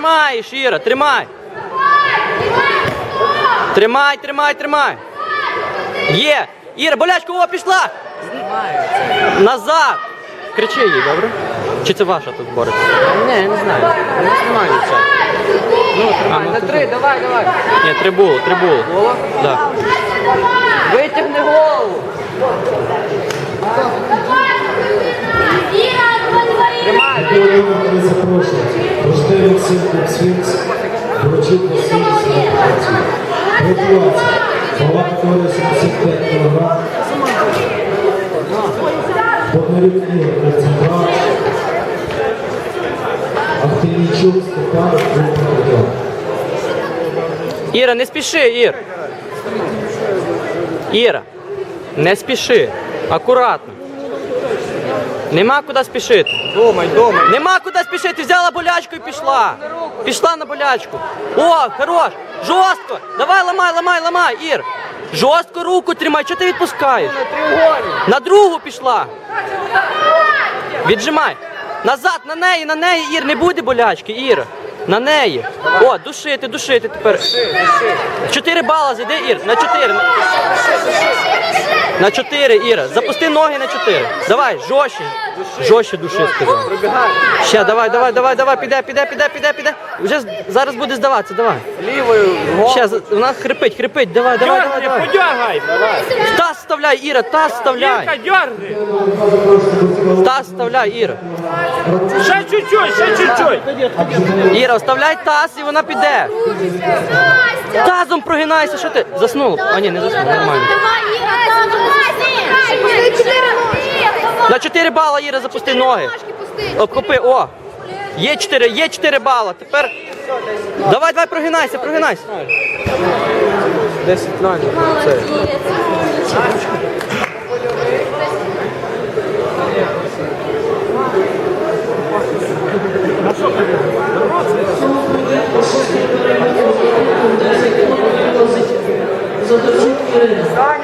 Тримаєш, Іра, тримай. Тримай, тримай, тримай. Є. Іра, болячка, о, пішла. Назад. Кричи їй, добре? Чи це ваша тут бореться? Ні, я не знаю. Не знімаю це. Ну, тримай. ну, На три, давай, давай. Ні, три було, три було. Було? Да. Витягни голову. Свінц вручив на працю. Гратулація. Вага категорія 75 кг. Бондарюк Ігор, централ. Ахтемійчук Степан. Іра, не спіши, Ір. Іра, не спіши. Акуратно. Нема куди спішити. Думай, думай. Нема куди спішити. Взяла болячку і пішла. Пішла на болячку. О, хорош. Жорстко. Давай, ламай, ламай, ламай, Ір. Жорстко руку тримай. Чого ти відпускаєш? На другу пішла. Віджимай. Назад, на неї, на неї, Ір, не буде болячки, Ір. На неї. О, душити, душити тепер. Чотири бала зайди, Ір. На чотири. На чотири, Іра. Запусти ноги на чотири. Давай, жорстче. Жорстче души, сказав. Ще, давай, давай, давай, давай, піде, піде, піде, піде, піде. Вже зараз буде здаватися, давай. Лівою. Ще, вона хрипить, хрипить, давай, давай, давай, давай. Подергай! Таз вставляй, Іра, таз вставляй. Ірка, дергай! Таз вставляй, Іра. Ще чуть-чуть, ще чуть-чуть! Іра, вставляй таз і вона піде. Тазом прогинайся, що ти? Заснула? А ні, не заснула, нормально. На 4 бала, Іра, запусти ноги. Обхопи, о. Є 4, є 4 бала. Тепер. Давай, давай, прогинайся, прогинайся. 10 0. Це.